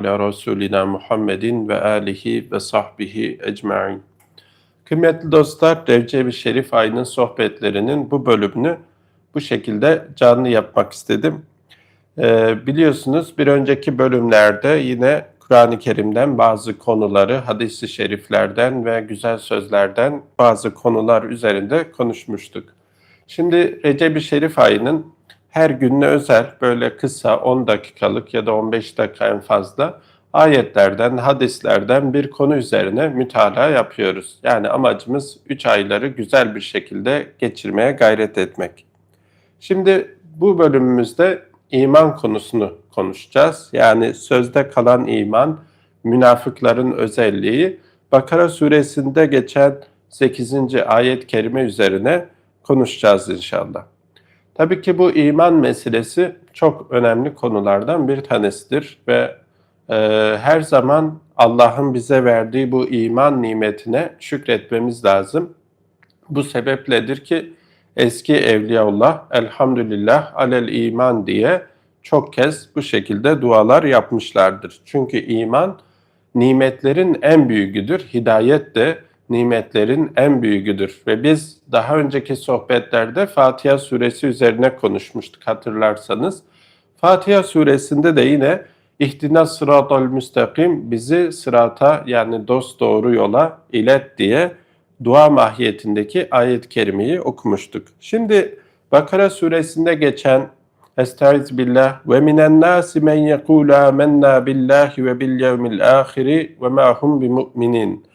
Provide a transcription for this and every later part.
ala Resulina Muhammedin ve alihi ve sahbihi ecma'in. Kıymetli dostlar, Revce-i Şerif ayının sohbetlerinin bu bölümünü bu şekilde canlı yapmak istedim. Ee, biliyorsunuz bir önceki bölümlerde yine Kur'an-ı Kerim'den bazı konuları, hadis-i şeriflerden ve güzel sözlerden bazı konular üzerinde konuşmuştuk. Şimdi Recep-i Şerif ayının her gününe özel böyle kısa 10 dakikalık ya da 15 dakika en fazla ayetlerden, hadislerden bir konu üzerine mütalaa yapıyoruz. Yani amacımız 3 ayları güzel bir şekilde geçirmeye gayret etmek. Şimdi bu bölümümüzde iman konusunu konuşacağız. Yani sözde kalan iman, münafıkların özelliği, Bakara suresinde geçen 8. ayet-i kerime üzerine konuşacağız inşallah. Tabii ki bu iman meselesi çok önemli konulardan bir tanesidir ve e, her zaman Allah'ın bize verdiği bu iman nimetine şükretmemiz lazım. Bu sebepledir ki eski Evliyaullah elhamdülillah alel iman diye çok kez bu şekilde dualar yapmışlardır. Çünkü iman nimetlerin en büyüğüdür. Hidayet de nimetlerin en büyüğüdür. Ve biz daha önceki sohbetlerde Fatiha suresi üzerine konuşmuştuk hatırlarsanız. Fatiha suresinde de yine İhtina sıratal müstakim bizi sırata yani dost doğru yola ilet diye dua mahiyetindeki ayet-i kerimeyi okumuştuk. Şimdi Bakara suresinde geçen Estaiz billah ve minen nasi men yekulu amennâ billahi ve bil yevmil ahiri ve ma hum bimü'minin.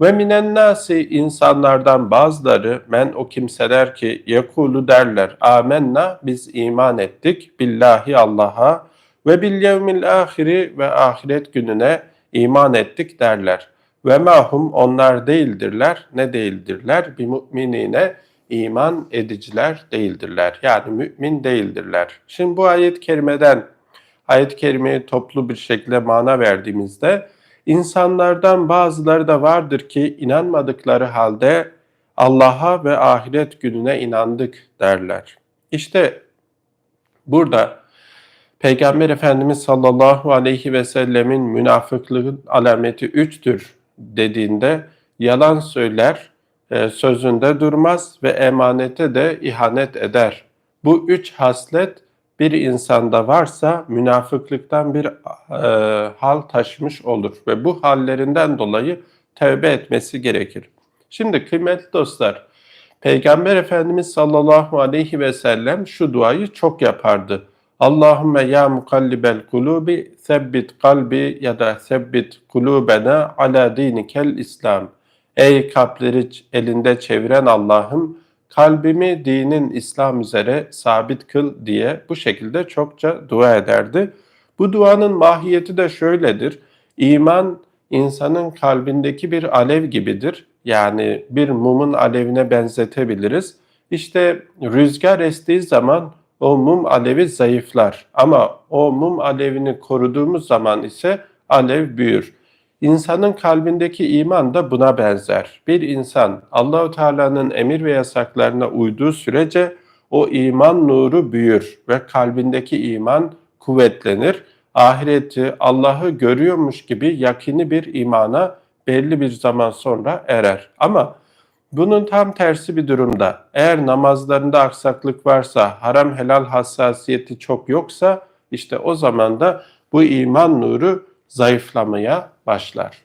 Ve minen nasi insanlardan bazıları men o kimseler ki yekulu derler amenna biz iman ettik billahi Allah'a ve bil yevmil ahiri ve ahiret gününe iman ettik derler. Ve mahum onlar değildirler ne değildirler bir müminine iman ediciler değildirler. Yani mümin değildirler. Şimdi bu ayet-i kerimeden ayet-i kerimeye toplu bir şekilde mana verdiğimizde insanlardan bazıları da vardır ki inanmadıkları halde Allah'a ve ahiret gününe inandık derler. İşte burada Peygamber Efendimiz sallallahu aleyhi ve sellemin münafıklığın alameti üçtür dediğinde yalan söyler, e, sözünde durmaz ve emanete de ihanet eder. Bu üç haslet bir insanda varsa münafıklıktan bir e, hal taşımış olur ve bu hallerinden dolayı tövbe etmesi gerekir. Şimdi kıymetli dostlar, Peygamber Efendimiz sallallahu aleyhi ve sellem şu duayı çok yapardı. Allahümme ya mukallibel kulubi sebbit kalbi ya da sebbit kulubena ala dinikel İslam. Ey kalpleri elinde çeviren Allah'ım kalbimi dinin İslam üzere sabit kıl diye bu şekilde çokça dua ederdi. Bu duanın mahiyeti de şöyledir. İman insanın kalbindeki bir alev gibidir. Yani bir mumun alevine benzetebiliriz. İşte rüzgar estiği zaman o mum alevi zayıflar. Ama o mum alevini koruduğumuz zaman ise alev büyür. İnsanın kalbindeki iman da buna benzer. Bir insan Allahu Teala'nın emir ve yasaklarına uyduğu sürece o iman nuru büyür ve kalbindeki iman kuvvetlenir. Ahireti Allah'ı görüyormuş gibi yakini bir imana belli bir zaman sonra erer. Ama bunun tam tersi bir durumda eğer namazlarında aksaklık varsa, haram helal hassasiyeti çok yoksa işte o zaman da bu iman nuru zayıflamaya başlar.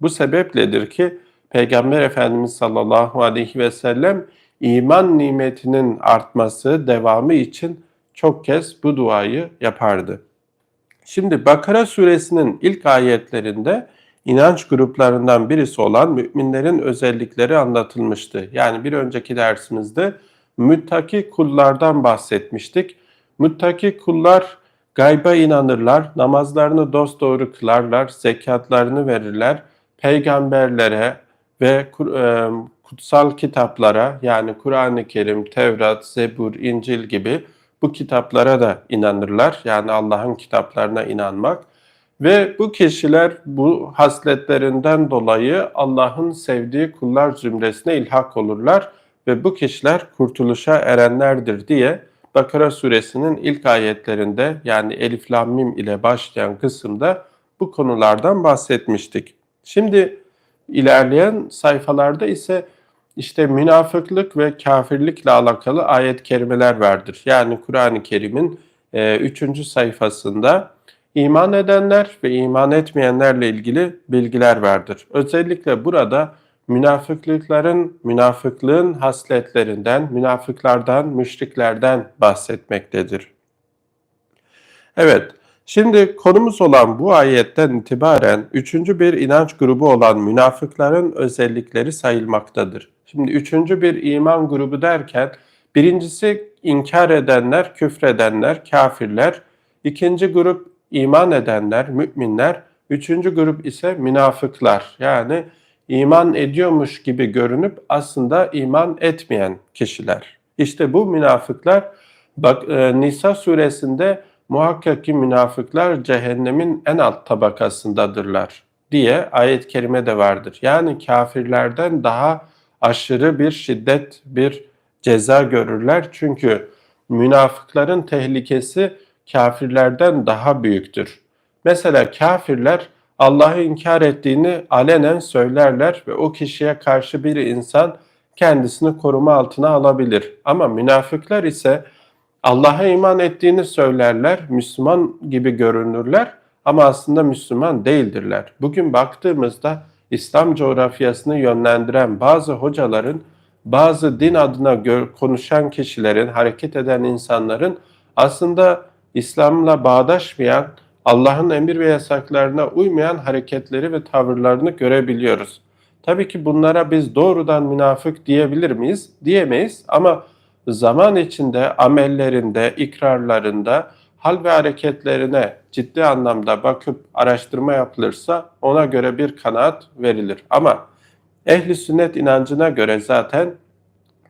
Bu sebepledir ki Peygamber Efendimiz sallallahu aleyhi ve sellem iman nimetinin artması, devamı için çok kez bu duayı yapardı. Şimdi Bakara suresinin ilk ayetlerinde inanç gruplarından birisi olan müminlerin özellikleri anlatılmıştı. Yani bir önceki dersimizde müttaki kullardan bahsetmiştik. Müttaki kullar gayba inanırlar, namazlarını dosdoğru kılarlar, zekatlarını verirler, peygamberlere ve e, kutsal kitaplara yani Kur'an-ı Kerim, Tevrat, Zebur, İncil gibi bu kitaplara da inanırlar. Yani Allah'ın kitaplarına inanmak ve bu kişiler bu hasletlerinden dolayı Allah'ın sevdiği kullar zümresine ilhak olurlar ve bu kişiler kurtuluşa erenlerdir diye Bakara suresinin ilk ayetlerinde yani Elif Lam Mim ile başlayan kısımda bu konulardan bahsetmiştik. Şimdi ilerleyen sayfalarda ise işte münafıklık ve kafirlikle alakalı ayet kerimeler vardır. Yani Kur'an-ı Kerim'in 3. E, sayfasında iman edenler ve iman etmeyenlerle ilgili bilgiler vardır. Özellikle burada münafıklıkların, münafıklığın hasletlerinden, münafıklardan, müşriklerden bahsetmektedir. Evet, şimdi konumuz olan bu ayetten itibaren üçüncü bir inanç grubu olan münafıkların özellikleri sayılmaktadır. Şimdi üçüncü bir iman grubu derken birincisi inkar edenler, küfredenler, kafirler. İkinci grup iman edenler, müminler. Üçüncü grup ise münafıklar. Yani iman ediyormuş gibi görünüp aslında iman etmeyen kişiler. İşte bu münafıklar bak e, Nisa suresinde muhakkak ki münafıklar cehennemin en alt tabakasındadırlar diye ayet-i kerime de vardır. Yani kafirlerden daha aşırı bir şiddet, bir ceza görürler. Çünkü münafıkların tehlikesi kafirlerden daha büyüktür. Mesela kafirler Allah'ı inkar ettiğini alenen söylerler ve o kişiye karşı bir insan kendisini koruma altına alabilir. Ama münafıklar ise Allah'a iman ettiğini söylerler, Müslüman gibi görünürler ama aslında Müslüman değildirler. Bugün baktığımızda İslam coğrafyasını yönlendiren bazı hocaların, bazı din adına konuşan kişilerin, hareket eden insanların aslında İslam'la bağdaşmayan, Allah'ın emir ve yasaklarına uymayan hareketleri ve tavırlarını görebiliyoruz. Tabii ki bunlara biz doğrudan münafık diyebilir miyiz? Diyemeyiz ama zaman içinde amellerinde, ikrarlarında, hal ve hareketlerine ciddi anlamda bakıp araştırma yapılırsa ona göre bir kanaat verilir. Ama ehli sünnet inancına göre zaten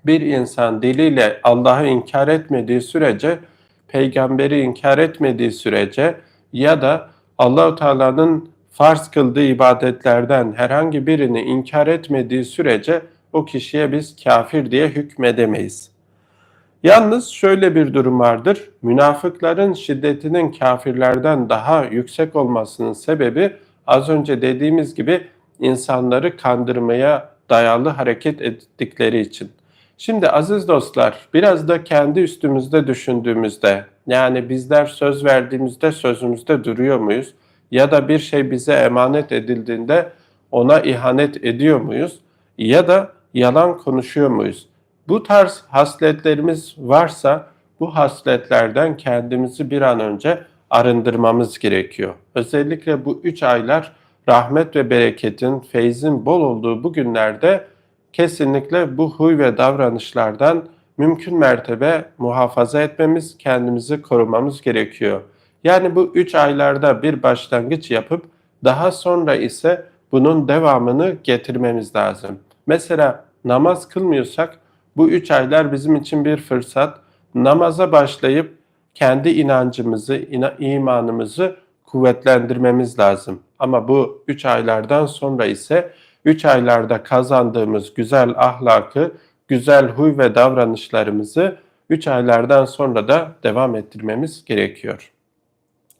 bir insan diliyle Allah'ı inkar etmediği sürece, peygamberi inkar etmediği sürece ya da Allahu Teala'nın farz kıldığı ibadetlerden herhangi birini inkar etmediği sürece o kişiye biz kafir diye hükmedemeyiz. Yalnız şöyle bir durum vardır. Münafıkların şiddetinin kafirlerden daha yüksek olmasının sebebi az önce dediğimiz gibi insanları kandırmaya dayalı hareket ettikleri için. Şimdi aziz dostlar biraz da kendi üstümüzde düşündüğümüzde yani bizler söz verdiğimizde sözümüzde duruyor muyuz? Ya da bir şey bize emanet edildiğinde ona ihanet ediyor muyuz? Ya da yalan konuşuyor muyuz? Bu tarz hasletlerimiz varsa bu hasletlerden kendimizi bir an önce arındırmamız gerekiyor. Özellikle bu üç aylar rahmet ve bereketin, feyzin bol olduğu bu günlerde kesinlikle bu huy ve davranışlardan mümkün mertebe muhafaza etmemiz, kendimizi korumamız gerekiyor. Yani bu üç aylarda bir başlangıç yapıp daha sonra ise bunun devamını getirmemiz lazım. Mesela namaz kılmıyorsak bu üç aylar bizim için bir fırsat. Namaza başlayıp kendi inancımızı, imanımızı kuvvetlendirmemiz lazım. Ama bu üç aylardan sonra ise üç aylarda kazandığımız güzel ahlakı, güzel huy ve davranışlarımızı üç aylardan sonra da devam ettirmemiz gerekiyor.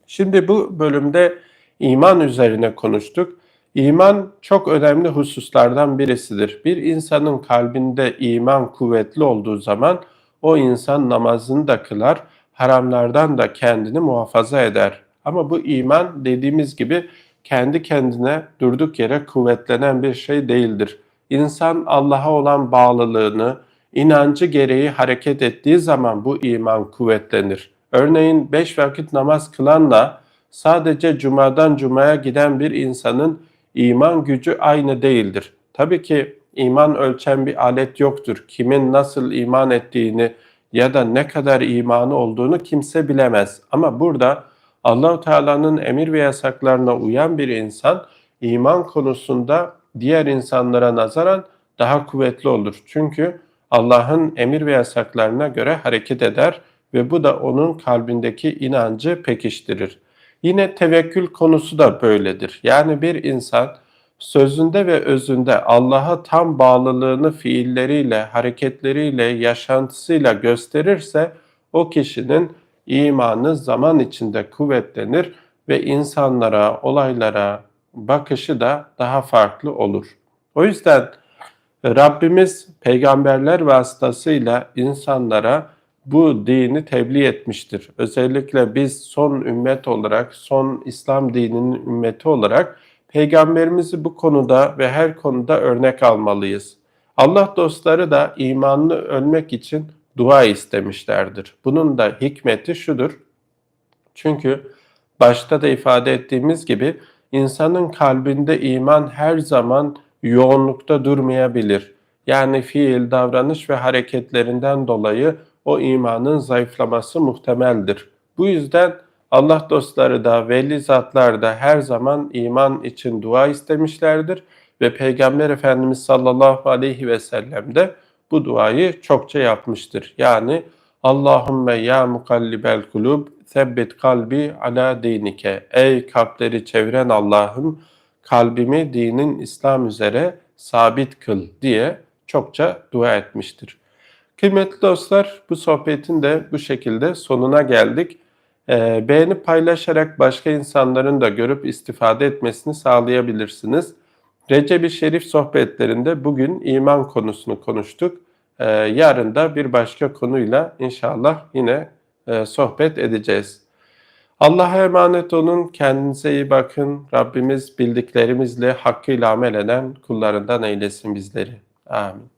Şimdi bu bölümde iman üzerine konuştuk. İman çok önemli hususlardan birisidir. Bir insanın kalbinde iman kuvvetli olduğu zaman o insan namazını da kılar, haramlardan da kendini muhafaza eder. Ama bu iman dediğimiz gibi kendi kendine durduk yere kuvvetlenen bir şey değildir. İnsan Allah'a olan bağlılığını, inancı gereği hareket ettiği zaman bu iman kuvvetlenir. Örneğin beş vakit namaz kılanla sadece cumadan cumaya giden bir insanın iman gücü aynı değildir. Tabii ki iman ölçen bir alet yoktur. Kimin nasıl iman ettiğini ya da ne kadar imanı olduğunu kimse bilemez. Ama burada Allahu Teala'nın emir ve yasaklarına uyan bir insan iman konusunda diğer insanlara nazaran daha kuvvetli olur. Çünkü Allah'ın emir ve yasaklarına göre hareket eder ve bu da onun kalbindeki inancı pekiştirir. Yine tevekkül konusu da böyledir. Yani bir insan sözünde ve özünde Allah'a tam bağlılığını fiilleriyle, hareketleriyle, yaşantısıyla gösterirse o kişinin imanı zaman içinde kuvvetlenir ve insanlara, olaylara bakışı da daha farklı olur. O yüzden Rabbimiz peygamberler vasıtasıyla insanlara bu dini tebliğ etmiştir. Özellikle biz son ümmet olarak, son İslam dininin ümmeti olarak peygamberimizi bu konuda ve her konuda örnek almalıyız. Allah dostları da imanlı ölmek için dua istemişlerdir. Bunun da hikmeti şudur. Çünkü başta da ifade ettiğimiz gibi insanın kalbinde iman her zaman yoğunlukta durmayabilir. Yani fiil, davranış ve hareketlerinden dolayı o imanın zayıflaması muhtemeldir. Bu yüzden Allah dostları da veli zatlar da her zaman iman için dua istemişlerdir ve Peygamber Efendimiz sallallahu aleyhi ve sellem de bu duayı çokça yapmıştır. Yani Allahümme ya mukallibel kulub sebbit kalbi ala dinike. Ey kalpleri çeviren Allah'ım kalbimi dinin İslam üzere sabit kıl diye çokça dua etmiştir. Kıymetli dostlar bu sohbetin de bu şekilde sonuna geldik. Ee, beğenip paylaşarak başka insanların da görüp istifade etmesini sağlayabilirsiniz. Recep-i Şerif sohbetlerinde bugün iman konusunu konuştuk. Ee, yarın da bir başka konuyla inşallah yine e, sohbet edeceğiz. Allah'a emanet olun, kendinize iyi bakın. Rabbimiz bildiklerimizle hakkıyla amel eden kullarından eylesin bizleri. Amin.